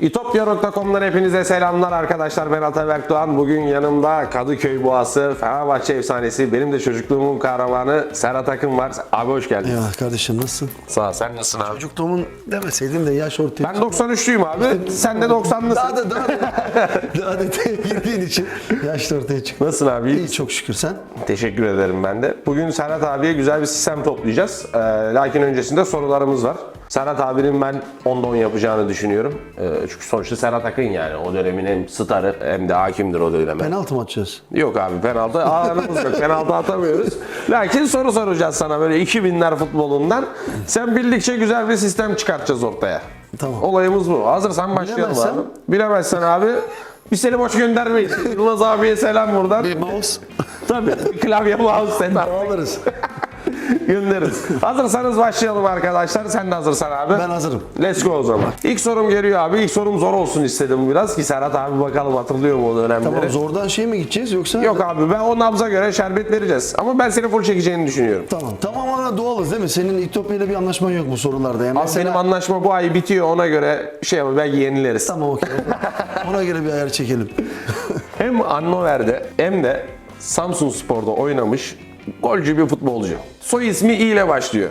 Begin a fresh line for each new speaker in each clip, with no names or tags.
İtopya.com'dan hepinize selamlar arkadaşlar. Ben Ataberk Doğan. Bugün yanımda Kadıköy Boğası, Fenerbahçe efsanesi, benim de çocukluğumun kahramanı Serhat Akın var. Abi hoş geldin.
Eyvallah kardeşim nasılsın?
Sağ ol. Sen nasılsın abi?
Çocukluğumun demeseydim de yaş ortaya
Ben 93'lüyüm abi. Sen de 90'lısın.
Daha da daha da daha da girdiğin için yaş da ortaya çıktı.
Nasılsın abi? İyi
çok şükür sen.
Teşekkür ederim ben de. Bugün Serhat abiye güzel bir sistem toplayacağız. Ee, lakin öncesinde sorularımız var. Serhat abinin ben 10'da 10 yapacağını düşünüyorum. Ee, çünkü sonuçta Serhat Akın yani. O dönemin hem starı hem de hakimdir o döneme.
Penaltı mı atacağız?
Yok abi penaltı aramız yok. Penaltı atamıyoruz. Lakin soru soracağız sana böyle 2000'ler futbolundan. Sen bildikçe güzel bir sistem çıkartacağız ortaya.
Tamam.
Olayımız bu. Hazırsan başlayalım
Bilemezsem?
abi. Bilemezsen abi biz seni boş göndermeyiz. Yılmaz abiye selam buradan.
Bir mouse.
Tabii. Klavye mouse setup
Alırız.
Göndeririz. Hazırsanız başlayalım arkadaşlar. Sen de hazırsan abi.
Ben hazırım.
Let's go o zaman. İlk sorum geliyor abi. İlk sorum zor olsun istedim biraz ki Serhat abi bakalım hatırlıyor mu o dönemleri.
Tamam zordan şey mi gideceğiz yoksa?
Yok abi ben o nabza göre şerbet vereceğiz. Ama ben seni full çekeceğini düşünüyorum.
Tamam. Tamam ama doğalız değil mi? Senin İtopya ile bir anlaşman yok bu sorularda. Yani
Abi
mesela...
benim anlaşma bu ay bitiyor ona göre şey yapalım belki yenileriz.
Tamam okey. Ona göre bir ayar çekelim.
Hem Annover'de hem de Samsun Spor'da oynamış golcü bir futbolcu. Soy ismi İ ile başlıyor.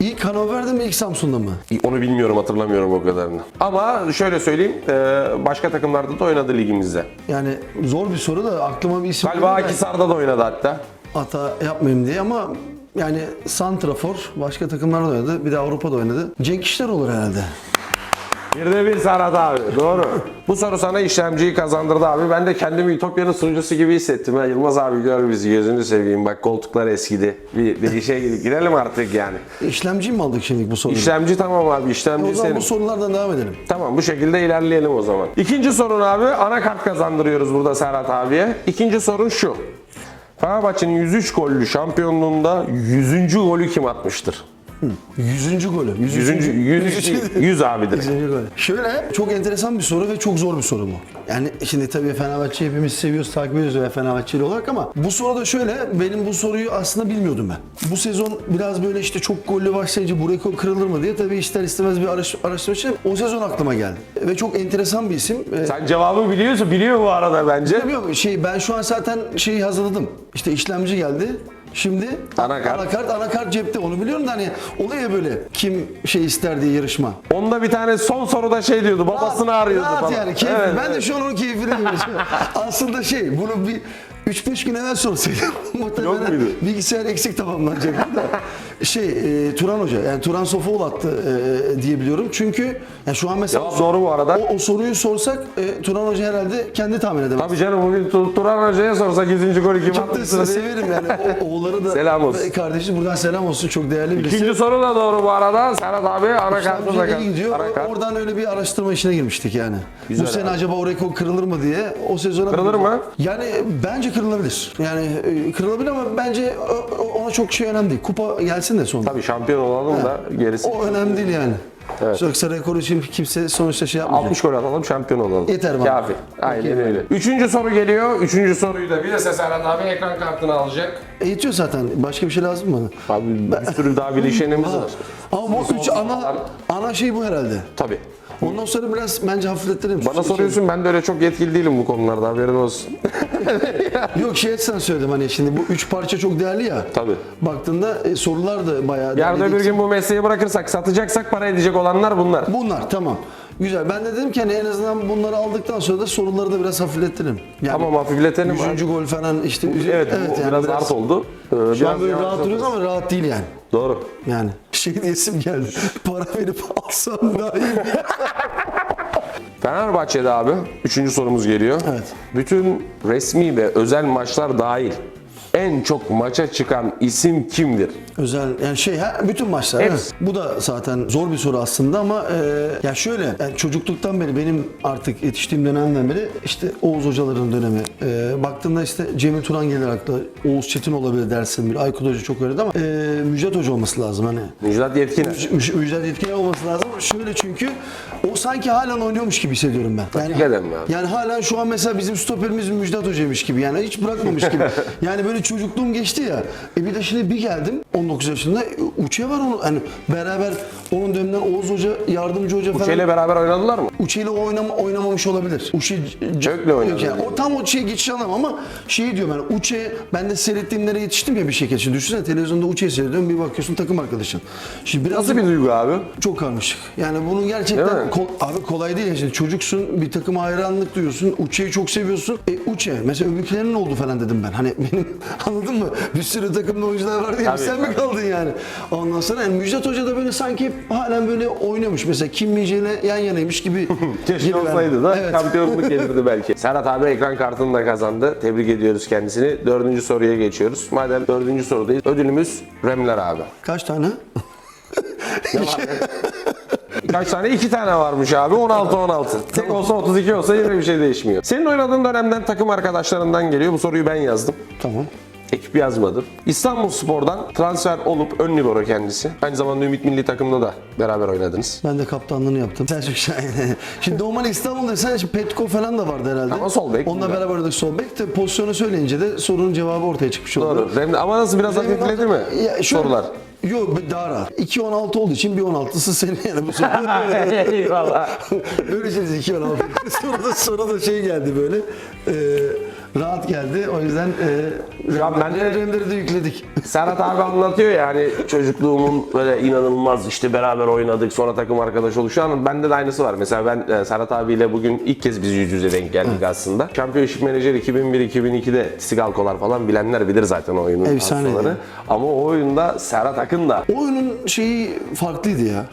İlk Hanover'de mi ilk Samsun'da mı?
Onu bilmiyorum hatırlamıyorum o kadarını. Ama şöyle söyleyeyim e, başka takımlarda da oynadı ligimizde.
Yani zor bir soru da aklıma bir isim
Galiba Akisar'da da oynadı hatta.
hata yapmayayım diye ama yani Santrafor başka takımlarda oynadı. Bir de Avrupa'da oynadı. Cenk İşler olur herhalde.
Bir de bir Serhat abi. Doğru. Bu soru sana işlemciyi kazandırdı abi. Ben de kendimi Ütopya'nın sunucusu gibi hissettim. Ha. Yılmaz abi gör bizi gözünü seveyim. Bak koltuklar eskidi. Bir, bir işe girelim artık yani.
İşlemci mi aldık şimdi bu soruyu?
İşlemci tamam abi.
o
İşlemci
zaman
senin.
bu sorulardan devam edelim.
Tamam bu şekilde ilerleyelim o zaman. İkinci sorun abi anakart kazandırıyoruz burada Serhat abiye. İkinci sorun şu. Fenerbahçe'nin 103 gollü şampiyonluğunda 100. golü kim atmıştır?
Yüzüncü golü.
100. 100, 100 abidir.
Yüzüncü golü. Şöyle çok enteresan bir soru ve çok zor bir soru bu. Yani şimdi tabii Fenerbahçe hepimiz seviyoruz, takip ediyoruz ve Fenerbahçeli olarak ama bu soruda şöyle benim bu soruyu aslında bilmiyordum ben. Bu sezon biraz böyle işte çok gollü başlayınca bu rekor kırılır mı diye tabii ister istemez bir araş, araştırma için o sezon aklıma geldi. Ve çok enteresan bir isim. Ee,
Sen cevabı biliyorsun, biliyor bu arada bence.
Bilmiyorum şey ben şu an zaten şeyi hazırladım. İşte işlemci geldi. Şimdi
Anakart.
anakart, anakart cepte onu biliyorum da hani oluyor böyle kim şey ister diye yarışma.
Onda bir tane son soruda şey diyordu, babasını arıyordu
rahat
falan.
yani keyif.
Evet,
ben de
evet.
şu an onun keyfini yaşıyorum. Aslında şey bunu bir 3-5 gün evvel sorsaydım muhtemelen
muydu?
bilgisayar eksik tamamlanacaktı da. Şey e, Turan Hoca yani Turan Sofoğlu attı e, diye biliyorum. Çünkü yani şu an mesela
Cevap doğru bu arada.
o, o soruyu sorsak e, Turan Hoca herhalde kendi tahmin edemez.
Tabii canım bugün Tu- Turan Hoca'ya sorsak 100. golü kim
Çok da
atmıştır diye.
severim yani. O, oğulları da
Selam olsun.
ve kardeşim buradan selam olsun. Çok değerli birisi.
İkinci soru da doğru bu arada. Serhat abi da
İşlemciye iyi gidiyor. Oradan öyle bir araştırma işine girmiştik yani.
Güzel
Bu sene
abi.
acaba o rekor kırılır mı diye o sezona
Kırılır mı?
Yani bence kırılabilir. Yani e, kırılabilir ama bence o- o- ona çok şey önemli değil. Kupa gelsin de sonra.
Tabii şampiyon olalım da gerisi.
O önemli değil yani.
Evet.
Yoksa rekor için kimse sonuçta şey yapmayacak.
60 gol atalım şampiyon olalım.
Yeter bana.
Kafi. Aynen öyle. Üçüncü soru geliyor. Üçüncü soruyu da bilirse Serhat abi ekran kartını alacak.
E, yetiyor zaten. Başka bir şey lazım mı?
Abi bir sürü daha bileşenimiz var.
Ama bu üç ana, ana şey bu herhalde.
Tabii.
Ondan sonra biraz bence hafiflettirelim.
Bana soruyorsun ben de öyle çok yetkili değilim bu konularda haberin olsun.
Yok şey açısından söyledim hani şimdi bu üç parça çok değerli ya.
Tabii.
Baktığında e, sorular da bayağı
Yarın
değerli.
öbür gün bu mesleği bırakırsak satacaksak para edecek olanlar bunlar.
Bunlar tamam. Güzel. Ben de dedim ki hani en azından bunları aldıktan sonra da soruları da biraz hafiflettirelim. Yani
Tamam hafifletelim. abi.
Yüzüncü gol falan işte. üz-
Evet, bu
yani
biraz, art oldu. Ee,
Şu an böyle
yavaş
rahat duruyoruz ama rahat değil yani.
Doğru.
Yani şey diyesim geldi. Para verip alsam daha iyi.
Fenerbahçe'de abi. Üçüncü sorumuz geliyor.
Evet.
Bütün resmi ve özel maçlar dahil en çok maça çıkan isim kimdir?
Özel yani şey ha, bütün maçlar.
Hepsi.
evet. Bu da zaten zor bir soru aslında ama e, ya şöyle yani çocukluktan beri benim artık yetiştiğim dönemden beri işte Oğuz hocaların dönemi. E, baktığında işte Cemil Turan gelir akla. Oğuz Çetin olabilir dersin bir. Aykut Hoca çok öyle ama e, Müjdat Hoca olması lazım hani.
Müjdat Yetkiner.
Müj- Müjdat Yetkin olması lazım. Şöyle çünkü o sanki halen oynuyormuş gibi hissediyorum ben. Yani,
Hakikaten mi abi?
yani halen şu an mesela bizim stoperimiz Müjdat Hoca'ymış gibi. Yani hiç bırakmamış gibi. yani böyle çocukluğum geçti ya. E bir de şimdi bir geldim 19 yaşında e, Uçe var onu hani beraber onun dönemden Oğuz Hoca, yardımcı hoca falan.
Şeyle beraber oynadılar mı?
Uçe ile oynama, oynamamış olabilir. Uçe
Gök'le oynadı.
Yani, o tam o şey geçiş anlamam ama şey diyor ben Uçe ben de seyrettiğimlere yetiştim ya bir şekilde. Şimdi düşünsene televizyonda Uçe'yi seyrediyorum bir bakıyorsun takım arkadaşın. Şimdi biraz
Nasıl bir duygu abi?
çok karmaşık. Yani bunun gerçekten kol- abi kolay değil. Şimdi çocuksun, bir takım hayranlık duyuyorsun, Uçe'yi çok seviyorsun. E Uçe, mesela öbürkilerinin oldu falan dedim ben. Hani benim anladın mı? Bir sürü takımda oyuncular var diye
Tabii,
sen mi
tabii.
kaldın yani? Ondan sonra yani Müjdat Hoca da böyle sanki halen böyle oynamış. Mesela Kim Min ile yan yanaymış gibi.
Keşke
gibi
olsaydı da
Evet.
şampiyonluk gelirdi belki. Serhat abi ekran kartını da kazandı. Tebrik ediyoruz kendisini. Dördüncü soruya geçiyoruz. Madem dördüncü sorudayız. Ödülümüz Remler abi.
Kaç tane?
Kaç tane? İki tane varmış abi. 16-16. Tek olsa 32 olsa yine bir şey değişmiyor. Senin oynadığın dönemden takım arkadaşlarından geliyor. Bu soruyu ben yazdım.
tamam.
Ekip yazmadım. İstanbul Spor'dan transfer olup ön libero kendisi. Aynı zamanda Ümit Milli Takım'da da beraber oynadınız.
Ben de kaptanlığını yaptım. Selçuk Şahin. Şimdi normal İstanbul'da sen şimdi Petko falan da vardı herhalde.
Ama sol bek.
Onunla beraber oynadık sol bek de pozisyonu söyleyince de sorunun cevabı ortaya çıkmış oldu.
Doğru. Remler, ama nasıl biraz hafifledi mi
Ya şöyle-
sorular?
Yok daha rahat. 2-16 olduğu için bir 16'sı senin yani bu soru.
Eyvallah.
böyle şey 2-16. sonra da, sonra da şey geldi böyle. e, rahat geldi. O yüzden e,
Ya ben de-
de yükledik.
Serhat abi anlatıyor ya hani çocukluğumun böyle inanılmaz işte beraber oynadık sonra takım arkadaş oldu. Şu an bende de aynısı var. Mesela ben e, Serhat abiyle bugün ilk kez biz yüz yüze denk geldik aslında. Championship Manager 2001-2002'de Sigalkolar falan bilenler bilir zaten o oyunun
Efsane.
Ama o oyunda Serhat Akın da
O oyunun şeyi farklıydı ya.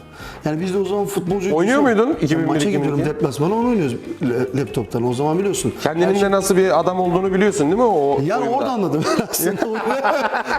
Yani biz de o zaman futbolcu...
Oynuyor muydun 2001,
Maça
2002?
gidiyorum deplasmana onu oynuyoruz la- laptoptan. O zaman biliyorsun.
kendinin de nasıl bir adam olduğunu biliyorsun değil mi o
Yani
oyunda?
orada anladım aslında.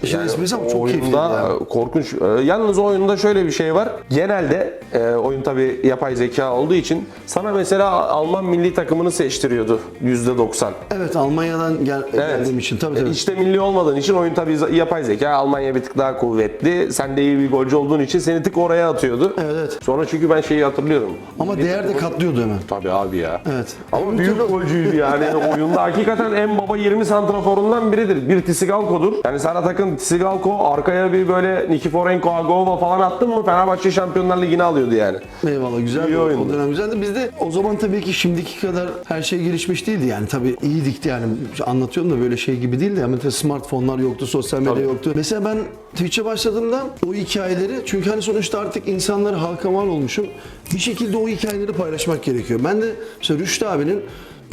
İşin esprisi ama çok keyifliydi
oyunda
ya.
korkunç. Ee, Yalnız o oyunda şöyle bir şey var. Genelde e, oyun tabi yapay zeka olduğu için sana mesela Alman milli takımını seçtiriyordu %90.
Evet Almanya'dan gel, geldiğim için tabii tabii.
İşte milli olmadığın için oyun tabi yapay zeka. Almanya bir tık daha kuvvetli. Sen de iyi bir golcü olduğun için seni tık oraya atıyordu.
Evet, evet.
Sonra çünkü ben şeyi hatırlıyorum.
Ama değer de katlıyordu hemen.
Tabii abi ya.
Evet.
Ama büyük golcüydü yani oyunda. Hakikaten en baba 20 santraforundan biridir. Bir Tisigalko'dur. Yani Serhat Akın Tisigalko arkaya bir böyle Nikiforenko, Agova falan attın mı Fenerbahçe Şampiyonlar Ligi'ni alıyordu yani.
Eyvallah güzel
İyi
bir o
oyundu.
dönem güzeldi. Bizde o zaman tabii ki şimdiki kadar her şey gelişmiş değildi yani. Tabii iyiydik yani anlatıyorum da böyle şey gibi değildi. Yani mesela smartfonlar yoktu, sosyal medya
Tabii.
yoktu. Mesela ben Twitch'e başladığımda o hikayeleri çünkü hani sonuçta artık insanlar halka mal olmuşum. Bir şekilde o hikayeleri paylaşmak gerekiyor. Ben de mesela Rüştü abinin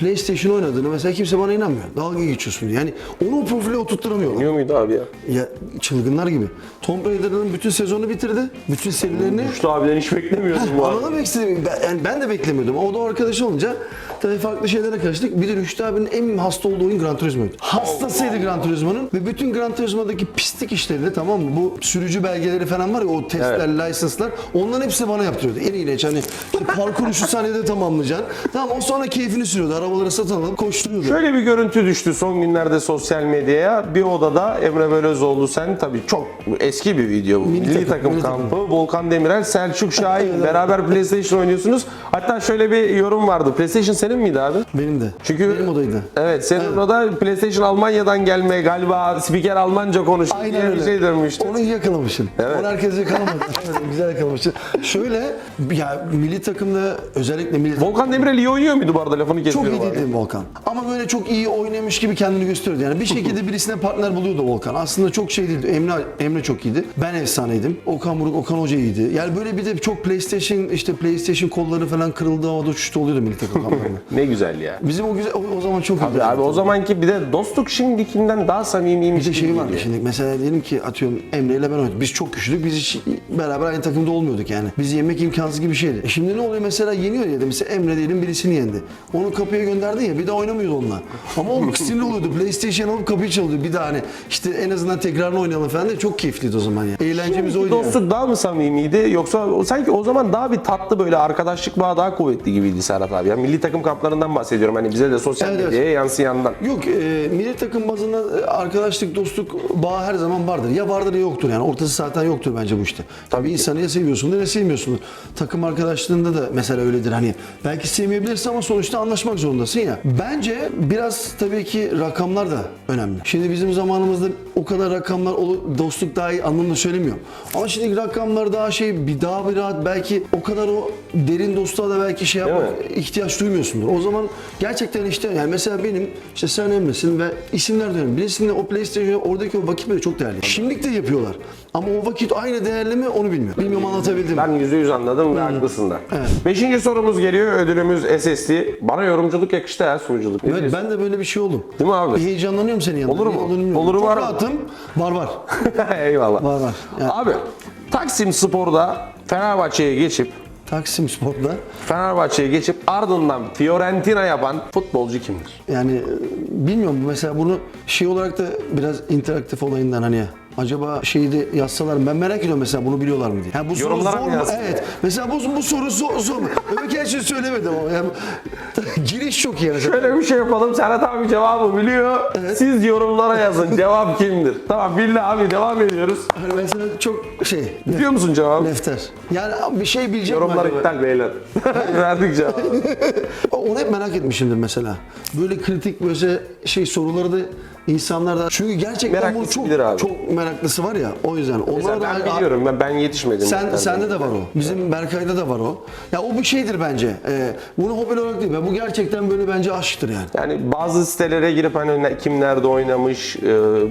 PlayStation oynadığını mesela kimse bana inanmıyor. Dalga geçiyorsun. Yani onu o profile oturtturamıyorlar.
Oynuyor muydu abi ya?
Ya çılgınlar gibi. Tomb Raider'ın bütün sezonu bitirdi. Bütün serilerini.
Güçlü abiden hiç beklemiyordum bu arada.
Anlamak istedim. Ben, yani ben de beklemiyordum. O da arkadaş olunca tabii farklı şeylere karıştık. Bir de Rüştü abinin en hasta olduğu oyun Gran Turismo'ydu. Hastasıydı Gran Turismo'nun ve bütün Gran Turismo'daki pislik işleri de tamam mı? Bu sürücü belgeleri falan var ya o testler, license'lar onların hepsi bana yaptırıyordu. En iyileç hani işte parkuru şu saniyede tamamlayacaksın. Tamam o sonra keyfini sürüyordu. Arabaları satın alıp koşturuyordu.
Şöyle bir görüntü düştü son günlerde sosyal medyaya. Bir odada Emre Belözoğlu sen tabii çok eski bir video bu. Milli,
takım,
takım,
milli
kampı. Volkan Demirel, Selçuk Şahin beraber PlayStation oynuyorsunuz. Hatta şöyle bir yorum vardı. PlayStation senin miydi abi?
Benim de.
Çünkü
Benim odaydı.
Evet, senin oda PlayStation Almanya'dan gelme galiba spiker Almanca konuştu
Aynen
diye bir şey dönmüştü.
Onu yakalamışsın.
Evet.
Onu herkes yakalamadı. evet, güzel yakalamışsın. Şöyle ya milli takımda özellikle milli
Volkan Demirel iyi oynuyor muydu bu arada lafını
çok
kesiyorum
iyi
abi.
değildi Volkan. Ama böyle çok iyi oynamış gibi kendini gösteriyordu. Yani bir şekilde birisine partner buluyordu Volkan. Aslında çok şey değildi. Emre Emre çok iyiydi. Ben efsaneydim. Okan Buruk, Okan Hoca iyiydi. Yani böyle bir de çok PlayStation işte PlayStation kolları falan kırıldı havada uçuştu oluyordu milli takım kamplarında.
Ne güzel ya.
Bizim o güzel o, o zaman çok iyiydi.
Abi, o zamanki bir de dostluk şimdikinden daha samimiymiş
Bir de şey
gibi
var
geliyor.
şimdi mesela diyelim ki atıyorum Emre ile ben oynadık. Biz çok güçlüydük. Biz hiç beraber aynı takımda olmuyorduk yani. Bizi yemek imkansız gibi bir şeydi. E şimdi ne oluyor mesela yeniyor ya da mesela Emre diyelim birisini yendi. Onu kapıya gönderdin ya bir daha oynamıyordu onunla. Ama o sinirli oluyordu. PlayStation alıp kapıyı çalıyordu. Bir daha hani işte en azından tekrarını oynayalım falan diye çok keyifliydi o zaman ya. Eğlencemiz oydu yani.
Dostluk daha mı samimiydi yoksa o- sanki o zaman daha bir tatlı böyle arkadaşlık bağı daha kuvvetli gibiydi Serhat abi. Yani milli takım kamplarından bahsediyorum. Hani bize de sosyal
Evet, evet.
medyaya yansıyandan.
Yok e, milli takım bazında e, arkadaşlık, dostluk bağı her zaman vardır. Ya vardır ya yoktur yani. Ortası zaten yoktur bence bu işte. Tabii insanı ya seviyorsundur ya sevmiyorsundur. Takım arkadaşlığında da mesela öyledir hani. Belki sevmeyebilirsin ama sonuçta anlaşmak zorunda. Zorundasın ya. Bence biraz tabii ki rakamlar da önemli. Şimdi bizim zamanımızda o kadar rakamlar dostluk daha iyi anlamda söylemiyorum. Ama şimdi rakamlar daha şey bir daha bir rahat belki o kadar o derin dostluğa da belki şey yapmak ihtiyaç duymuyorsundur. O zaman gerçekten işte yani mesela benim işte sen Emre'sin ve isimler de önemli. Birisinin o PlayStation oradaki o vakit böyle çok değerli. Şimdilik de yapıyorlar. Ama o vakit aynı değerli mi onu bilmiyorum. Bilmiyorum anlatabildim?
Ben yüzde yüz anladım ve haklısın da. Beşinci sorumuz geliyor. Ödülümüz SSD. Bana yorumculuk yakıştı ya sunuculuk. Ne
Evet,
diyorsun?
ben de böyle bir şey oldum.
Değil mi abi?
Heyecanlanıyorum senin yanında.
Olur mu?
Bilmiyorum.
Oluru
Çok
var mı?
rahatım. Var var.
Eyvallah.
Var var. Yani-
Abi Taksim Spor'da Fenerbahçe'ye geçip
Taksim Spor'da
Fenerbahçe'ye geçip ardından Fiorentina yapan futbolcu kimdir?
yani e, bilmiyorum mesela bunu şey olarak da biraz interaktif olayından hani acaba şeyi de yazsalar ben merak ediyorum mesela bunu biliyorlar mı diye. Ha, bu soru
Yorumlara
zor
mı
mu?
yazsın?
Evet. Mesela bu, bu soru zor, zor mu? Öbür her şeyi söylemedim ama yani, giriş çok iyi. mesela.
Şöyle bir şey yapalım. Serhat abi cevabı biliyor. Siz yorumlara yazın. Cevap kimdir? Tamam bildi abi devam ediyoruz.
Hani mesela çok şey
Biliyor musun cevabı?
Lefter. Yani bir şey bilecek mi
Yorumlar
acaba?
iptal beyler. Verdik cevabı.
Onu hep merak etmişimdir mesela. Böyle kritik böyle şey soruları da insanlar da çünkü gerçekten
Meraklısı
çok
bilir abi.
çok meraklısı var ya o yüzden
Mesela
onlara da
ben biliyorum. Ben, ben yetişmedim.
sen sende de var o. Bizim Berkay'da da var o. Ya o bir şeydir bence. Ee, bunu hobi olarak değil. Bu gerçekten böyle bence aşktır yani.
Yani bazı sitelere girip hani ne- kim nerede oynamış, e,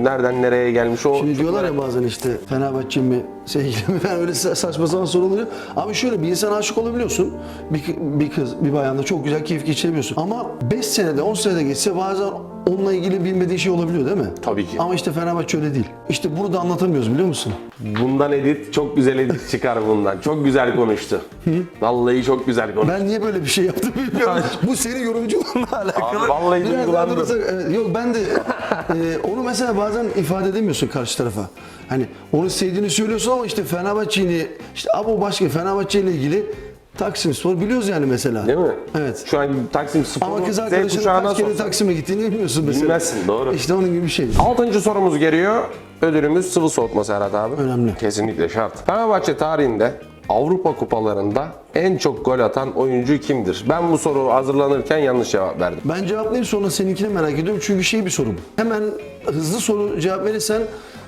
nereden nereye gelmiş o
Şimdi diyorlar ya bazen işte Fenerbahçe mi sevgili mi falan öyle sa- saçma sapan soru oluyor. Ama şöyle bir insana aşık olabiliyorsun. Bir, bir kız, bir bayanla çok güzel keyif geçirebiliyorsun. Ama 5 senede 10 senede geçse bazen onunla ilgili bilmediğin şey olabiliyor değil mi?
Tabii ki.
Ama işte Fenerbahçe öyle değil. İşte bunu da anlatamıyoruz biliyor musun?
Bundan edit, çok güzel edit çıkar bundan. Çok güzel konuştu. Vallahi çok güzel konuştu.
Ben niye böyle bir şey yaptım bilmiyorum. Bu senin yorumculuğunla alakalı.
Abi vallahi
Biraz daha
duygulandım.
durursak- evet, yok ben de e, onu mesela bazen ifade edemiyorsun karşı tarafa. Hani onu sevdiğini söylüyorsun ama işte Fenerbahçe'yi işte abi o başka Fenerbahçe ile ilgili Taksim Spor biliyoruz yani mesela.
Değil mi?
Evet.
Şu an Taksim
Ama
Spor'un
kız arkadaşının kaç kere. Taksim'e gittiğini bilmiyorsun mesela.
Bilmezsin, doğru.
İşte onun gibi bir şey.
Altıncı sorumuz geliyor. Ödülümüz sıvı soğutma Serhat abi.
Önemli.
Kesinlikle şart. Fenerbahçe tarihinde Avrupa kupalarında en çok gol atan oyuncu kimdir? Ben bu soru hazırlanırken yanlış cevap verdim.
Ben cevaplayayım sonra seninkini merak ediyorum çünkü şey bir soru bu. Hemen hızlı soru cevap verirsen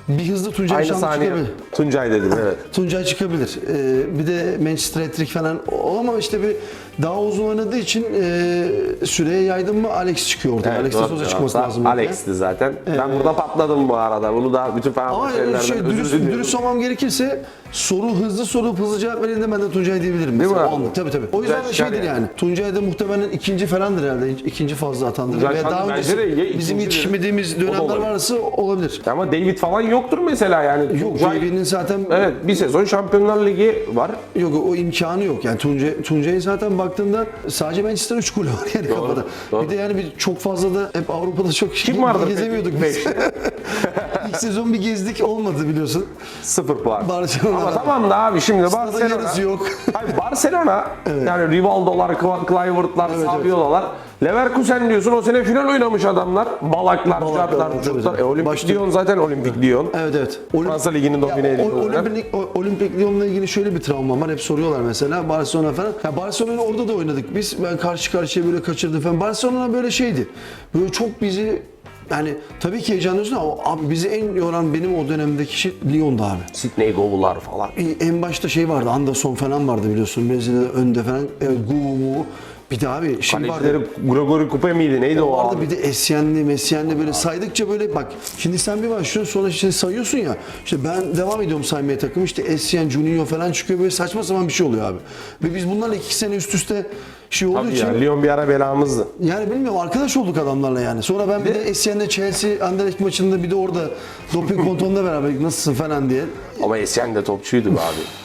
bir hızlı Tuncay
Aynı
Şanlı
saniye
çıkabilir.
Tuncay dedim evet.
Tuncay çıkabilir. Ee, bir de Manchester Hat-trick falan o ama işte bir daha uzun oynadığı için e, süreye yaydın mı Alex çıkıyor orada. Alex de Souza çıkması lazım.
Alex'ti zaten. Ben burada patladım bu arada. Bunu da bütün
Ama
Fenerbahçelilerden
şey,
özür
dürüst,
diliyorum.
dürüst olmam gerekirse soru hızlı sorup hızlı cevap verildiğinde ben de Tuncay diyebilirim.
Değil mi
anda. Tabii tabii. O yüzden
Güzel
şeydir
yani.
yani. Tuncay da muhtemelen ikinci falandır herhalde. İkinci fazla atandır.
Tuncay
Veya daha
ya
bizim yetişmediğimiz dönemler varsa olabilir.
Ama David falan yoktur mesela yani.
Yok
Tuncay-
JV'nin zaten
Evet bir sezon Şampiyonlar Ligi var.
Yok o imkanı yok. Yani Tuncay, Tuncay'ı zaten baktığında sadece Manchester 3 golü var yani kafada.
doğru.
Bir de yani bir çok fazla da hep Avrupa'da çok
Kim vardır peki
gezemiyorduk
ilk
biz. İlk sezon bir gezdik olmadı biliyorsun.
Sıfır puan.
Barcelona.
Ama tamam da abi şimdi
Stada
Barcelona.
yok.
Hayır Barcelona yani Rivaldo'lar, Kluivert'lar,
Evet,
Saviola'lar. Leverkusen diyorsun o sene final oynamış adamlar. Balaklar,
Balaklar, tabii.
E, Olimpik
Başta-
Lyon zaten Olimpik Lyon.
Evet evet. Olim-
Fransa Ligi'ni domine ediyor.
Olimpik, Olimpik Lyon'la ilgili şöyle bir travmam var. Hep soruyorlar mesela Barcelona falan. Ya Barcelona orada da oynadık biz. Ben karşı karşıya böyle kaçırdım falan. Barcelona böyle şeydi. Böyle çok bizi yani tabii ki heyecanlıyorsun ama abi bizi en yoran benim o dönemdeki şey Lyon'da abi.
Sydney Go'lular falan.
En başta şey vardı, Anderson falan vardı biliyorsun. Brezilya'da önde falan. Evet, Gumu. Bir de abi şey vardı.
Kalecileri Gregory Coupe miydi? Neydi o,
Vardı
abi?
bir de Esyenli, Mesyenli böyle saydıkça böyle bak şimdi sen bir başlıyorsun sonra işte sayıyorsun ya işte ben devam ediyorum saymaya takım işte Esyen, Juninho falan çıkıyor böyle saçma sapan bir şey oluyor abi. Ve biz bunlarla iki sene üst üste şey olduğu
Tabii
için
ya, Lyon bir ara belamızdı.
yani bilmiyorum arkadaş olduk adamlarla yani. Sonra ben bir de Esyen'le Chelsea Anderlecht maçında bir de orada doping kontrolünde beraber nasılsın falan diye.
Ama Esen de topçuydu be abi.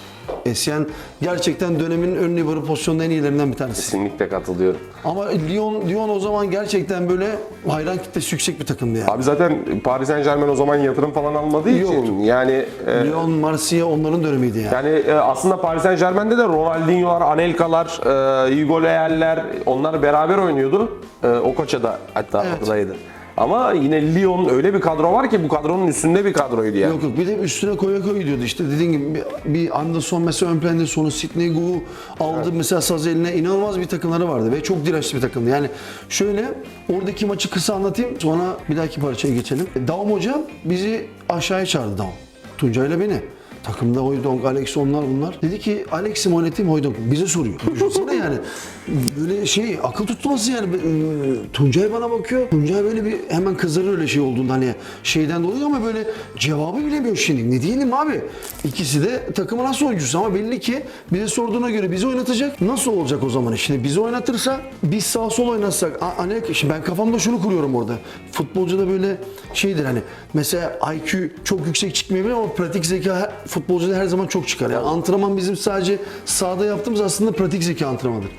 Esyen gerçekten dönemin ön libero pozisyonunun en iyilerinden bir tanesi.
Kesinlikle katılıyorum.
Ama Lyon, Lyon o zaman gerçekten böyle hayran kitlesi yüksek bir takımdı yani.
Abi zaten Paris Saint Germain o zaman yatırım falan almadığı için
Yoktu.
yani e,
Lyon, Marsilya onların dönemiydi yani.
yani e, aslında Paris Saint Germain'de de Ronaldinho'lar, Anelka'lar, e, Hugo Leal'ler onlar beraber oynuyordu. E, o koça da hatta
Evet.
oradaydı. Ama yine Lyon öyle bir kadro var ki bu kadronun üstünde bir kadroydu yani.
Yok yok bir de üstüne koya koy diyordu işte dediğin gibi bir, bir Anderson mesela ön planda sonra Sidney Gu aldı mesela saz eline inanılmaz bir takımları vardı ve çok dirençli bir takımdı. Yani şöyle oradaki maçı kısa anlatayım sonra bir dahaki parçaya geçelim. Daum hocam bizi aşağıya çağırdı Daum. Tuncay ile beni. Takımda Hoydonk, Alex onlar bunlar. Dedi ki Alex'i mi oynatayım Hoydonk? Bize soruyor. Düşünsene yani. Böyle şey akıl tutması yani. Ee, Tuncay bana bakıyor. Tuncay böyle bir hemen kızarır öyle şey olduğunda hani şeyden dolayı ama böyle cevabı bilemiyor şimdi. Ne diyelim abi? İkisi de takımın nasıl oyuncusu ama belli ki bize sorduğuna göre bizi oynatacak. Nasıl olacak o zaman? Şimdi bizi oynatırsa biz sağ sol oynatsak. Hani şimdi ben kafamda şunu kuruyorum orada. Futbolcuda böyle şeydir hani mesela IQ çok yüksek çıkmayabilir ama pratik zeka her- futbolcuda her zaman çok çıkar. Yani antrenman bizim sadece sahada yaptığımız aslında pratik zeka antrenmanıdır.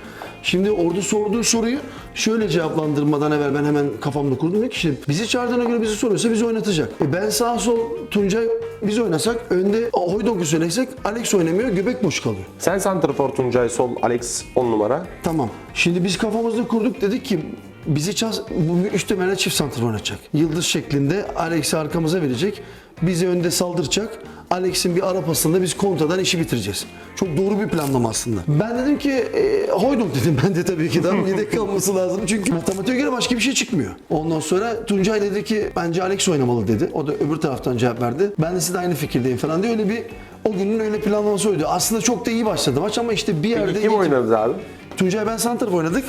Şimdi orada sorduğu soruyu şöyle cevaplandırmadan evvel ben hemen kafamda kurdum. Dedim ki bizi çağırdığına göre bizi soruyorsa bizi oynatacak. E ben sağ sol Tuncay biz oynasak önde Hoydonk'u söylesek Alex oynamıyor göbek boş kalıyor.
Sen Santrafor Tuncay Sol, Alex 10 numara.
Tamam. Şimdi biz kafamızda kurduk dedik ki bizi çaz, bu üç temelde çift santrfor oynatacak. Yıldız şeklinde Alex'i arkamıza verecek. Bizi önde saldıracak. Alex'in bir ara pasında biz kontradan işi bitireceğiz. Çok doğru bir planlama aslında. Ben dedim ki e, Hoydonk dedim ben de tabii ki daha yedek kalması lazım. Çünkü matematiğe göre başka bir şey çıkmıyor. Ondan sonra Tuncay dedi ki bence Alex oynamalı dedi. O da öbür taraftan cevap verdi. Ben de siz de aynı fikirdeyim falan diye öyle bir o günün öyle planlaması oydu. Aslında çok da iyi başladı maç ama işte bir yerde...
Kim oynadı abi?
Tuncay ben santraf oynadık.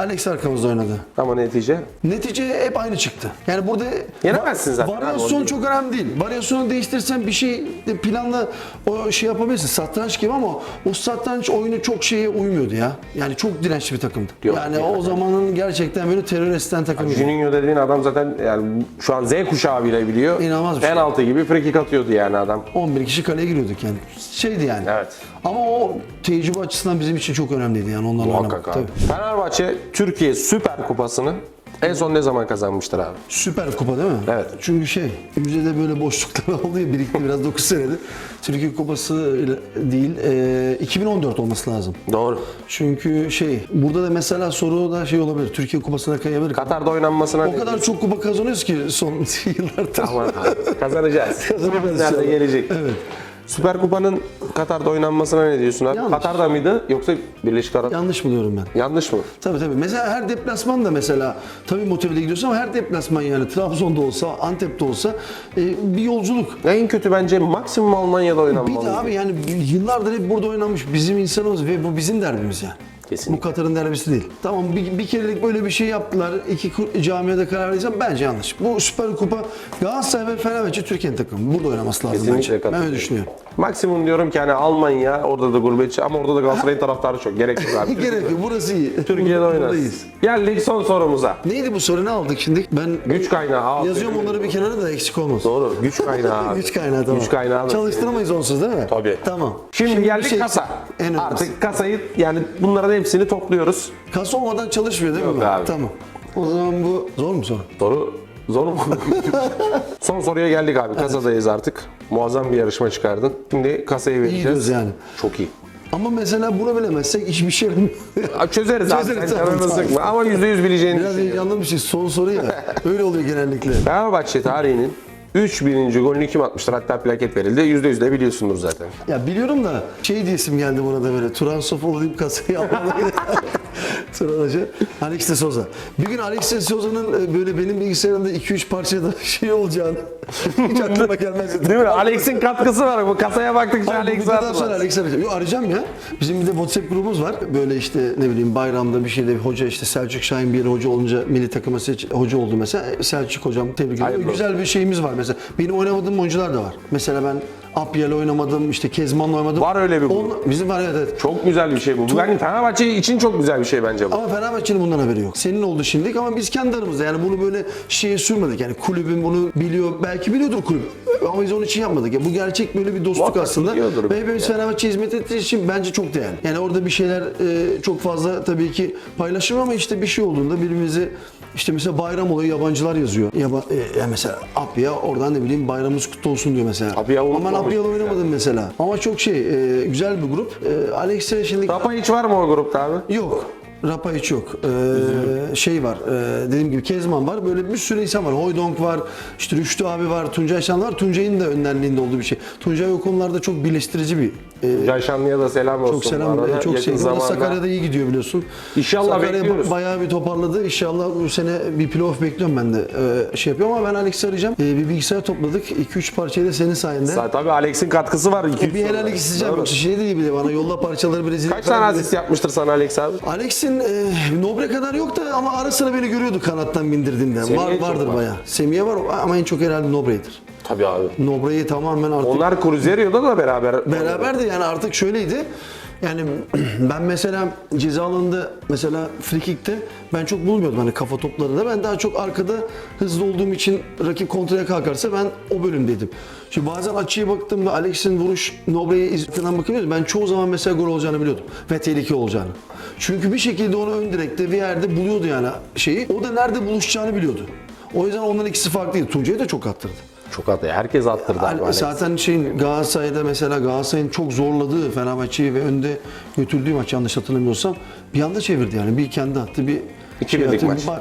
Alex arkamızda oynadı.
Ama netice.
Netice hep aynı çıktı. Yani burada
Yenemezsin zaten abi,
Varyasyon
onu
çok önemli değil. Varyasyonu değiştirsen bir şey planla o şey yapabilirsin. Satranç gibi ama o satranç oyunu çok şeye uymuyordu ya. Yani çok dirençli bir takımdı.
Yok,
yani
değil.
o zamanın gerçekten böyle terör esen takımıydı.
Juninho dediğin adam zaten yani şu an Z kuşağı bile biliyor.
İnanılmaz bir şey.
Penaltı gibi frikik atıyordu yani adam.
11 kişi kaleye giriyorduk yani. Şeydi yani.
Evet.
Ama o tecrübe açısından bizim için çok önemliydi yani onlarla
Muhakkak
oynamak.
abi.
Tabii.
Fenerbahçe Türkiye Süper Kupası'nı en son ne zaman kazanmıştır abi?
Süper Kupa değil mi?
Evet.
Çünkü şey, müzede böyle boşluklar oldu ya birikti biraz 9 senedir. Türkiye Kupası ile değil, e, 2014 olması lazım.
Doğru.
Çünkü şey, burada da mesela soru da şey olabilir, Türkiye Kupası'na kayabilir.
Katar'da oynanmasına
O kadar çok kupa kazanıyoruz ki son yıllarda.
Aman abi, kazanacağız.
Kazanacağız
Nerede gelecek?
Evet.
Süper Kupa'nın Katar'da oynanmasına ne diyorsun abi?
Yanlış.
Katar'da mıydı yoksa Birleşik Arap?
Yanlış buluyorum ben.
Yanlış mı?
Tabii tabii. Mesela her deplasman da mesela tabii motiveli gidiyorsun ama her deplasman yani Trabzon'da olsa, Antep'te olsa e, bir yolculuk.
En kötü bence maksimum Almanya'da
Bir
oynanmalı.
de abi yani yıllardır hep burada oynanmış bizim insanımız ve bu bizim derbimiz yani.
Kesinlikle.
Bu Katar'ın derbisi değil. Tamam bir, bir kerelik böyle bir şey yaptılar. İki camiada karar vereceğim. Bence yanlış. Bu Süper Kupa Galatasaray ve Fenerbahçe Türkiye'nin takımı. Burada oynaması lazım
Kesinlikle
bence. Ben öyle düşünüyorum.
Maksimum diyorum ki hani Almanya orada da gurbetçi ama orada da Galatasaray'ın taraftarı çok. Gerek yok abi.
Gerek yok. Burası iyi.
Türkiye'de oynarız.
Buradayız.
Geldik son sorumuza.
Neydi bu soru? Ne aldık şimdi? Ben
Güç kaynağı. Aa,
yazıyorum onları bir kenara da eksik olmasın.
Doğru. Güç kaynağı abi.
Güç kaynağı tamam.
Güç kaynağı.
Çalıştıramayız onsuz değil mi?
Tabii.
Tamam.
Şimdi,
bir
geldik
şey-
kasa.
En önemlisi.
Artık kasayı yani bunların hepsini topluyoruz.
Kasa olmadan çalışmıyor değil mi?
Yok
bu?
abi.
Tamam. O zaman bu zor mu soru?
Soru zor mu? Son soruya geldik abi. Kasadayız artık. Muazzam bir yarışma çıkardın. Şimdi kasayı vereceğiz.
diyoruz yani.
Çok iyi.
Ama mesela bunu bilemezsek hiçbir şey yaramıyor.
Abi çözeriz, abi.
Çözeriz,
Sen
tamam,
canını
tamam.
sıkma. Ama %100 bileceğini
Biraz
düşünüyorum.
heyecanlı bir şey. Son soru ya. Öyle oluyor genellikle.
Fenerbahçe tarihinin 3 birinci golünü kim atmıştır? Hatta plaket verildi. %100 de biliyorsundur zaten.
Ya biliyorum da şey diyesim geldi buna da böyle. Turan Sofoğlu deyip kasayı almalıydı. Turan Hoca. Alex de Souza. Bir gün Alex de Souza'nın e, böyle benim bilgisayarımda 2-3 parçada şey olacağını hiç aklıma gelmezdi.
Değil mi? Alex'in katkısı var. Bu kasaya baktıkça Alex
videodan sonra. Alex'i arayacağım. Yok arayacağım ya. Bizim bir de WhatsApp grubumuz var. Böyle işte ne bileyim bayramda bir şeyde bir hoca işte Selçuk Şahin bir yere hoca olunca milli takıma seç, hoca oldu mesela. E, Selçuk hocam tebrik ederim. Güzel bir şeyimiz var mesela. Benim oynamadığım oyuncular da var. Mesela ben Apya'yla oynamadım, işte Kezman'la oynamadım.
Var öyle bir grup.
Onla- bizim var evet evet.
Çok güzel bir şey bu. Yani Fenerbahçe için çok güzel bir şey bence bu.
Ama Fenerbahçe'nin bundan haberi yok. Senin oldu şimdilik ama biz kendi aramızda yani bunu böyle şeye sürmedik. Yani kulübün bunu biliyor, belki biliyordur kulüp. Ama biz onun için yapmadık. Ya bu gerçek böyle bir dostluk
Muhakkak
aslında. Ve hepimiz Fenerbahçe'ye hizmet ettiği için bence çok değerli. Yani orada bir şeyler e, çok fazla tabii ki paylaşım ama işte bir şey olduğunda birbirimizi işte mesela bayram oluyor yabancılar yazıyor. E, yani mesela Apya oradan ne bileyim bayramımız kutlu olsun diyor mesela.
Apya
Ama ben. Apya'la oynamadım mesela. Ama çok şey e, güzel bir grup. E, Alex'e şimdi
Tapa hiç var mı o grupta abi?
yok. Rapa hiç yok. Ee, şey var. e, dediğim gibi Kezman var. Böyle bir sürü insan var. Hoydonk var. işte Rüştü abi var. Tuncay Şan var. Tuncay'ın da önderliğinde olduğu bir şey. Tuncay o konularda çok birleştirici bir e,
Can Şanlı'ya da selam olsun.
çok selam.
bu arada.
Çok
Yakın
da
zamanda-
Sakarya'da iyi gidiyor biliyorsun.
İnşallah
Sakarya
bekliyoruz.
bayağı bir toparladı. İnşallah bu sene bir playoff bekliyorum ben de. Ee, şey yapıyorum ama ben Alex'i arayacağım. Ee, bir bilgisayar topladık. 2-3 parçayı da senin sayende.
Sa- Tabii Alex'in katkısı var. iki, üç
bir
soruda.
helallik isteyeceğim.
Doğru.
Şey değil bir de bana yolla parçaları Brezilya.
Kaç tane asist yapmıştır sana Alex abi?
Alex'in e, Nobre kadar yok da ama ara sıra beni görüyordu kanattan bindirdiğinde.
Semih'e
var
çok
vardır
var.
bayağı. Semih'e var ama en çok herhalde Nobre'dir.
Tabii abi.
Nobre'yi tamamen artık
Onlar Cruzeiro'da da beraber.
beraber de yani artık şöyleydi. Yani ben mesela ceza alanında mesela free kick'te ben çok bulmuyordum hani kafa toplarında. Ben daha çok arkada hızlı olduğum için rakip kontraya kalkarsa ben o bölümdeydim. Şimdi bazen açıya baktığımda Alex'in vuruş Nobre'ye izletilen bakıyoruz. Ben çoğu zaman mesela gol olacağını biliyordum ve tehlike olacağını. Çünkü bir şekilde onu ön direkte bir yerde buluyordu yani şeyi. O da nerede buluşacağını biliyordu. O yüzden onların ikisi farklıydı. Tuncay'ı da çok attırdı.
Çok attı. Herkes attırdı
Yani zaten şeyin Galatasaray'da mesela Galatasaray'ın çok zorladığı Fenerbahçe'yi ve önde götürdüğü maç yanlış hatırlamıyorsam bir anda çevirdi yani. Bir kendi attı bir
İki birlik
attı,
maç.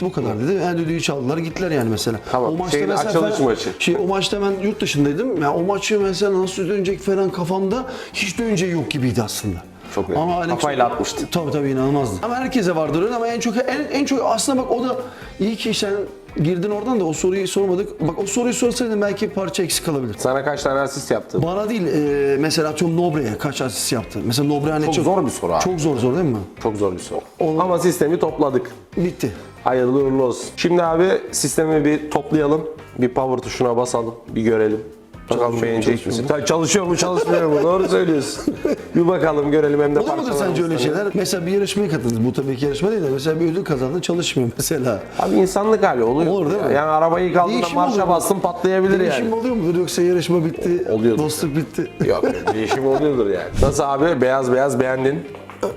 bu kadar dedi. Yani düdüğü çaldılar gittiler yani mesela.
Tamam, şeyin açılış
Fener-
maçı.
Şey, o maçta ben yurt dışındaydım. Yani o maçı mesela nasıl dönecek falan kafamda hiç döneceği yok gibiydi aslında.
Çok net.
Alex-
Kafayla atmıştı.
Tabii tabii inanılmazdı. Ama herkese vardır öyle ama en çok en, en çok aslında bak o da iyi ki sen girdin oradan da o soruyu sormadık. Bak o soruyu sorsaydın belki parça eksik kalabilir.
Sana kaç tane asist yaptı?
Bana değil e, mesela atıyorum Nobre'ye kaç asist yaptı. Mesela Nobre hani
Çok zor bir soru abi.
Çok zor zor değil mi?
Çok zor bir soru.
Onu-
Ama sistemi topladık.
Bitti.
Hayırlı uğurlu olsun. Şimdi abi sistemi bir toplayalım. Bir power tuşuna basalım. Bir görelim. Bakalım
Çalışıyor mu,
beğenecek
çalışmıyor
misin?
mu?
Tabii çalışıyor mu çalışmıyor mu? Doğru söylüyorsun. bir bakalım görelim hem de
Olur mudur sence öyle şeyler? Mesela bir yarışmaya katıldın. Bu tabii ki yarışma değil de mesela bir ödül kazandın çalışmıyor mesela.
Abi insanlık hali oluyor.
Olur değil mi?
Yani arabayı kaldığında
Değişim
marşa
oluyor.
bastın patlayabilir
Değişim
yani.
oluyor mudur yoksa yarışma bitti,
Oluyordur.
dostluk bitti.
Yok değişim oluyordur yani. Nasıl abi? Beyaz beyaz beğendin.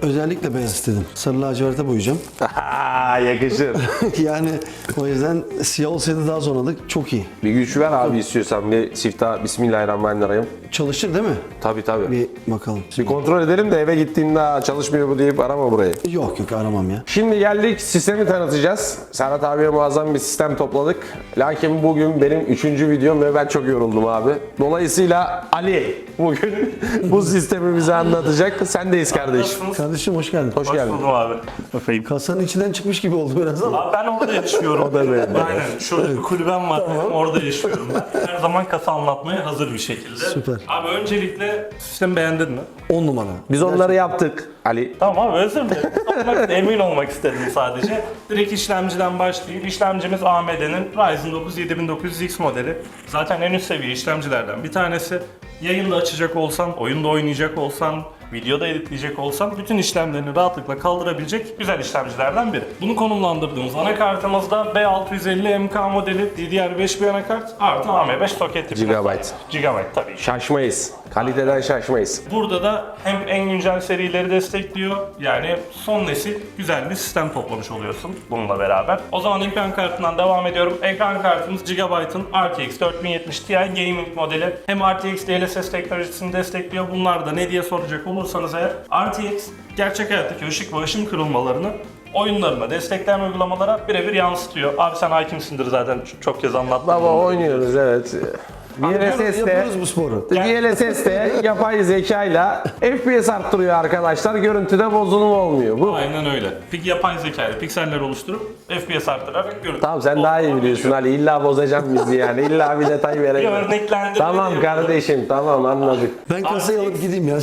Özellikle beyaz istedim. Sarı laciverte boyayacağım.
Yakışır.
yani o yüzden siyah olsaydı daha zorladık. Çok iyi.
bir güç ver abi istiyorsan. Bir siftah Bismillahirrahmanirrahim.
Çalışır değil mi?
Tabii tabii. Bir,
Bir bakalım.
kontrol edelim de eve gittiğinde "Aa, çalışmıyor bu deyip arama burayı.
Yok yok aramam ya.
Şimdi geldik sistemi tanıtacağız. Serhat abiye muazzam bir sistem topladık. Lakin bugün benim üçüncü videom ve ben çok yoruldum abi. Dolayısıyla Ali bugün bu sistemi bize anlatacak. Sendeyiz kardeşim.
Kardeşim hoş geldin.
Hoş
Hoş
geldin.
buldum abi. Öpeyim.
Kasanın içinden çıkmış gibi oldu biraz ama.
Abi ben orada yaşıyorum.
O da benim.
Aynen. Şu kulübem var. Orada yaşıyorum. Ben Her zaman kasa anlatmaya hazır bir şekilde.
Süper.
Abi öncelikle sistemi beğendin mi?
10 numara.
Biz onları yaptık Ali.
Tamam abi özür dilerim. Emin olmak istedim sadece. Direkt işlemciden başlayayım. İşlemcimiz AMD'nin Ryzen 9 7900X modeli. Zaten en üst seviye işlemcilerden bir tanesi. Yayında açacak olsan, oyunda oynayacak olsan, videoda editleyecek olsan bütün işlemlerini rahatlıkla kaldırabilecek güzel işlemcilerden biri. Bunu konumlandırdığımız anakartımızda B650MK modeli DDR5 bir anakart artı AM5 soket tipi.
Gigabyte.
Gigabyte tabii.
Şaşmayız. Kaliteden şaşmayız.
Burada da hem en güncel serileri destekliyor. Yani son nesil güzel bir sistem toplamış oluyorsun bununla beraber. O zaman ekran kartından devam ediyorum. Ekran kartımız Gigabyte'ın RTX 4070 Ti Gaming modeli. Hem RTX DLSS teknolojisini destekliyor. Bunlar da ne diye soracak olursanız eğer RTX gerçek hayattaki ışık ve ışın kırılmalarını oyunlarına, destekleyen uygulamalara birebir yansıtıyor. Abi sen hakimsindir zaten çok kez anlattım.
Baba oynuyoruz evet. DLSS'te
Yapıyoruz bu sporu.
DLSS'te yapay zekayla FPS arttırıyor arkadaşlar. Görüntüde bozulma olmuyor. Bu
Aynen öyle. Peki yapay zeka ile pikseller oluşturup FPS arttırarak görüntü.
Tamam sen daha iyi biliyorsun Ali. İlla bozacağım bizi yani. İlla bir detay
Bir
verelim.
örneklendirme
Tamam kardeşim tamam anladık.
Ben kasayı alıp gideyim ya.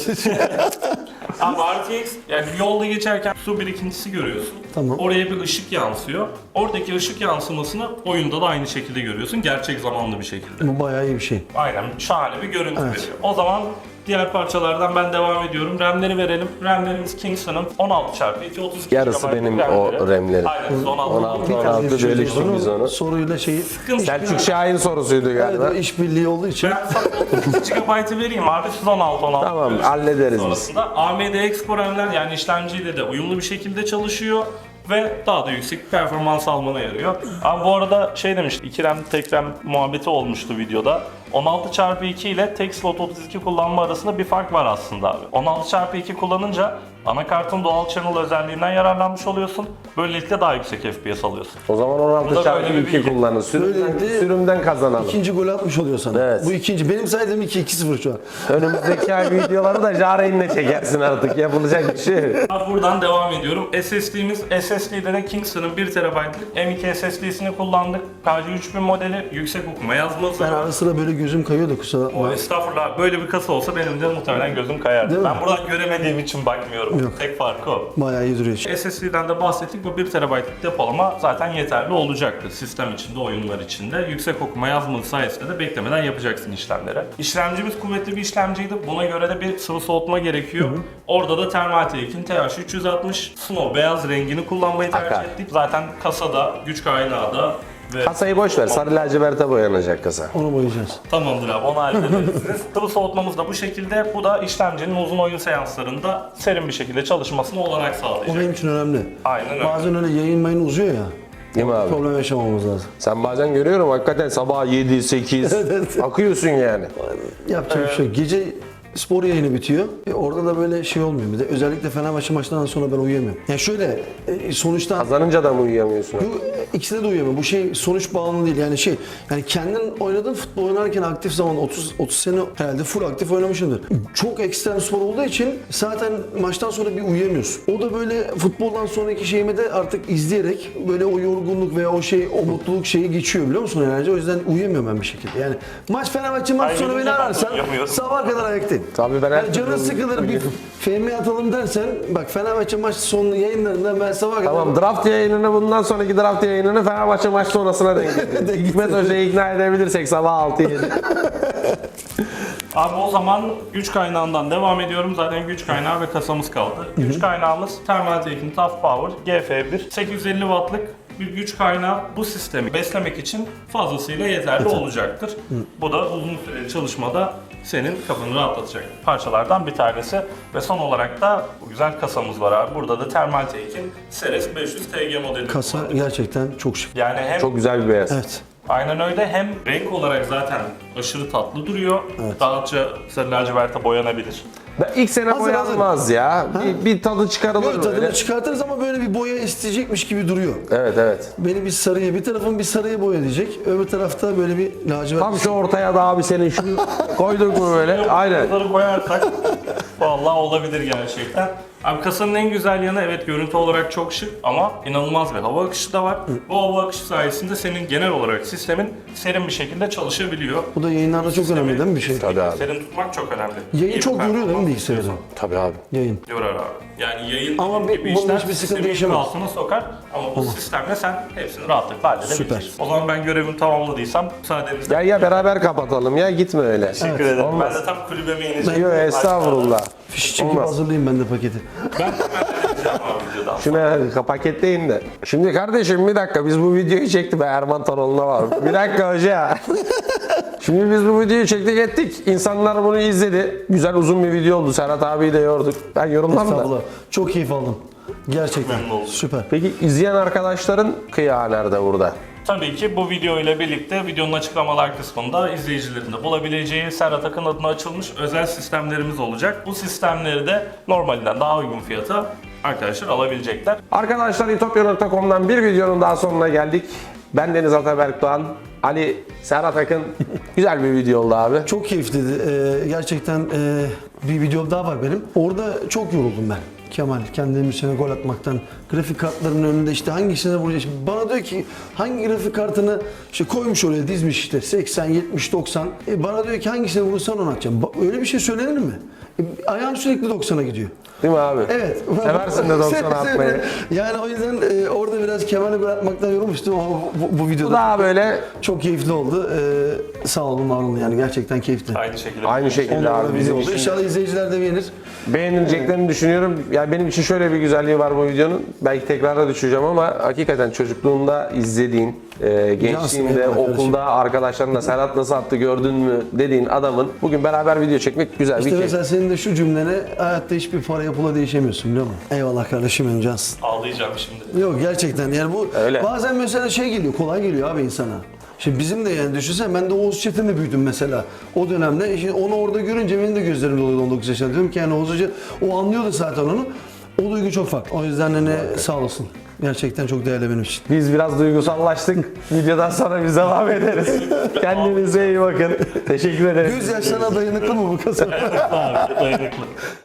Abi RTX yani yolda geçerken su birikintisi görüyorsun.
Tamam.
Oraya bir ışık yansıyor. Oradaki ışık yansımasını oyunda da aynı şekilde görüyorsun. Gerçek zamanlı bir şekilde.
bu bayağı iyi bir şey.
Aynen şahane bir görüntü veriyor. O zaman diğer parçalardan ben devam ediyorum. RAM'leri verelim. RAM'lerimiz Kingston'ın 16 çarpı 2 32
Yarısı benim
RAM'leri.
o RAM'lerim.
Aynen siz 16.
16
Bir tane
16
bir şey
bölüştük biz onu.
Soruyla şeyi
Sıkıntı
Selçuk Şahin sorusuydu galiba.
evet, işbirliği olduğu için.
Ben sana 32 GB'ı vereyim abi siz 16 16.
Tamam hallederiz biz.
Sonrasında AMD Expo RAM'ler yani işlemciyle de uyumlu bir şekilde çalışıyor ve daha da yüksek performans almana yarıyor. Abi bu arada şey demişti, 2 RAM tek RAM muhabbeti olmuştu videoda. 16x2 ile tek slot 32 kullanma arasında bir fark var aslında abi. 16x2 kullanınca anakartın doğal channel özelliğinden yararlanmış oluyorsun. Böylelikle daha yüksek FPS alıyorsun.
O zaman 16
Burada
çarpı
böyle bir
2
bilgi.
kullanın. Sürümden,
Böylelikle
sürümden kazanalım.
İkinci gol atmış oluyor sana.
Evet.
Bu ikinci. Benim saydığım 2 2-0 şu an.
Önümüzdeki ay videoları da Jare'inle çekersin artık. Yapılacak bir şey. yok.
Abi buradan devam ediyorum. SSD'miz SSD'de de Kingston'ın 1 TB'lık M2 SSD'sini kullandık. KC3000 modeli yüksek okuma yazması.
Ben ara sıra böyle gözüm kayıyor da kusura
O
bakma.
estağfurullah böyle bir kasa olsa benim de muhtemelen gözüm kayardı.
Değil mi?
ben buradan göremediğim için bakmıyorum.
Yok.
Tek farkı o.
Bayağı iyi duruyor.
SSD'den de bahsettik. Bu 1 TB'lık depolama zaten yeterli olacaktır. Sistem içinde, oyunlar içinde. Yüksek okuma yazmalı sayesinde de beklemeden yapacaksın işlemleri. İşlemcimiz kuvvetli bir işlemciydi. Buna göre de bir sıvı soğutma gerekiyor. Orada da Thermaltake'in TH360 Snow beyaz rengini kullanmayı tercih
Akar.
ettik. Zaten kasada, güç kaynağı da ve
Kasayı boş ver. Sarı laciverte boyanacak kasa.
Onu boyayacağız.
Tamamdır abi onu hallederiz. Sıvı soğutmamız da bu şekilde. Bu da işlemcinin uzun oyun seanslarında serin bir şekilde çalışmasına olanak
O
sağlayacak.
benim için önemli.
Aynen öyle.
Bazen öyle yayın mayın uzuyor ya.
Değil mi abi?
Problem yaşamamamız lazım.
Sen bazen görüyorum hakikaten sabah 7, 8 akıyorsun yani.
Yapacak bir şey yok. Gece spor yayını bitiyor. E orada da böyle şey olmuyor. Bir de özellikle Fenerbahçe maçlarından sonra ben uyuyamıyorum. Yani şöyle e, sonuçta
Kazanınca da mı uyuyamıyorsun?
Bu ikisine de uyuyor. Bu şey sonuç bağımlı değil. Yani şey yani kendin oynadığın futbol oynarken aktif zaman 30 30 sene herhalde full aktif oynamışımdır. Çok ekstrem spor olduğu için zaten maçtan sonra bir uyuyamıyorsun. O da böyle futboldan sonraki şeyimi de artık izleyerek böyle o yorgunluk veya o şey o mutluluk şeyi geçiyor biliyor musun enerji? O yüzden uyuyamıyorum ben bir şekilde. Yani maç Fenerbahçe maç sonu beni ararsan
uyuyamıyorum.
sabaha kadar ayaktayım.
Tabii ben her
Yani canın
türlü
sıkılır bir FM atalım dersen bak Fenerbahçe maç sonu yayınlarında ben sabaha kadar
Tamam draft yayınını bundan sonraki draft yayınını Fenerbahçe maç sonrasına denk getir. Hikmet Hoca'yı ikna edebilirsek sabah 6-7.
Abi o zaman güç kaynağından devam ediyorum. Zaten güç kaynağı ve kasamız kaldı. Güç kaynağımız Thermaltake'in Tough Power GF1. 850 wattlık bir güç kaynağı bu sistemi beslemek için fazlasıyla yeterli olacaktır. Bu da uzun süreli çalışmada senin kafanı rahatlatacak parçalardan bir tanesi. Ve son olarak da bu güzel kasamız var abi. Burada da Thermaltake'in Ceres 500 TG modeli.
Kasa gerçekten çok şık.
Yani hem
Çok güzel bir beyaz.
Evet.
Aynen öyle. Hem renk olarak zaten aşırı tatlı duruyor. Rahatça sarı laciverte boyanabilir.
Ben ilk sene
Hazır,
boyanmaz ya. Bir, bir tadı çıkarılır
Böyle tadını
böyle.
çıkartırız ama böyle bir boya isteyecekmiş gibi duruyor.
Evet evet.
Beni bir sarıya, bir tarafın bir sarıya boya diyecek. Öbür tarafta böyle bir lacivert.
Tam şu ortaya da abi senin şu koyduk mu böyle? Aynen.
Bunları koyarsak vallahi olabilir gerçekten. Abi kasanın en güzel yanı evet görüntü olarak çok şık ama inanılmaz bir hava akışı da var. Bu hava akışı sayesinde senin genel olarak sistemin serin bir şekilde çalışabiliyor.
Bu da yayınlarda çok önemli değil mi bir şey?
Tabii abi.
Serin tutmak çok önemli.
Yayın
İyi
çok
bir
yoruyor değil mi
performans istiyorsan.
Tabii abi.
Yayın.
Yorar abi. Yani yayın
Ama bir-
gibi
bunun
işler
hiçbir sıkıntı
sistemin
yaşamaz.
altına sokar ama bu sistemle sen hepsini rahatlıkla halledebilirsin.
Süper.
O zaman ben görevimi tamamladıysam müsaadenizle
Ya ya beraber kapatalım ya gitme öyle.
teşekkür ederim.
olmaz.
Ben de tam kulübeme ineceğim.
Yok estağfurullah.
Fiş çekip
Olmaz.
hazırlayayım ben de paketi.
Şuna paketleyin de. Şimdi kardeşim bir dakika biz bu videoyu çektik. Ben Erman Tanoğlu'na var. Bir dakika hoca. Şimdi biz bu videoyu çektik ettik. İnsanlar bunu izledi. Güzel uzun bir video oldu. Serhat abiyi de yorduk. Ben yorumlam da.
Estağfurullah. Çok keyif aldım. Gerçekten.
Memnun oldum.
Süper.
Peki izleyen arkadaşların kıyağı nerede burada?
Tabii ki bu video ile birlikte videonun açıklamalar kısmında izleyicilerin de bulabileceği Serhat Akın adına açılmış özel sistemlerimiz olacak. Bu sistemleri de normalinden daha uygun fiyata arkadaşlar alabilecekler.
Arkadaşlar itopya.com'dan bir videonun daha sonuna geldik. Ben Deniz Ataberk Doğan. Ali Serhat Akın. Güzel bir video oldu abi.
Çok keyifliydi. Ee, gerçekten e, bir video daha var benim. Orada çok yoruldum ben. Kemal kendi üstüne gol atmaktan grafik kartlarının önünde işte hangisine vuracak. Şimdi Bana diyor ki hangi grafik kartını işte koymuş oraya dizmiş işte 80, 70, 90. E bana diyor ki hangisine vurursan onu atacağım. Ba- Öyle bir şey söylenir mi? E, ayağım sürekli 90'a gidiyor.
Değil mi abi?
Evet.
Seversin de 90 atmayı.
Yani o yüzden e, orada biraz Kemal'i bırakmaktan yorulmuştum ama bu, bu, bu
Bu
videoda
daha böyle
çok keyifli oldu. Ee, sağ olun, var olun yani gerçekten keyifli.
Aynı şekilde.
aynı şekilde
Onlarla
abi
video
bizim
oldu.
için
İnşallah izleyiciler de beğenir.
Beğenileceklerini düşünüyorum. Yani benim için şöyle bir güzelliği var bu videonun. Belki tekrara düşeceğim ama hakikaten çocukluğunda izlediğin, e, gençliğinde,
arkadaşım.
okulda arkadaşlarınla Serhat nasıl attı gördün mü dediğin adamın bugün beraber video çekmek güzel
İşte
bir keyif.
mesela senin de şu cümlene hayatta hiçbir paraya pula değişemiyorsun biliyor musun? Eyvallah kardeşim benim cansın.
Ağlayacağım şimdi.
Yok gerçekten yani bu
Öyle.
bazen mesela şey geliyor kolay geliyor abi insana. Şimdi bizim de yani düşünsen ben de Oğuz Çetin'le büyüdüm mesela. O dönemde şimdi onu orada görünce benim de gözlerim doluyordu 19 yaşında. Diyorum ki yani Oğuz Hoca o anlıyordu zaten onu. O duygu çok farklı. O yüzden hani sağ olasın. Gerçekten çok değerli benim için.
Biz biraz duygusallaştık. Videodan sonra biz devam ederiz. Kendinize iyi bakın. Teşekkür ederiz.
Göz yaşlarına dayanıklı mı bu kasa?
Abi dayanıklı.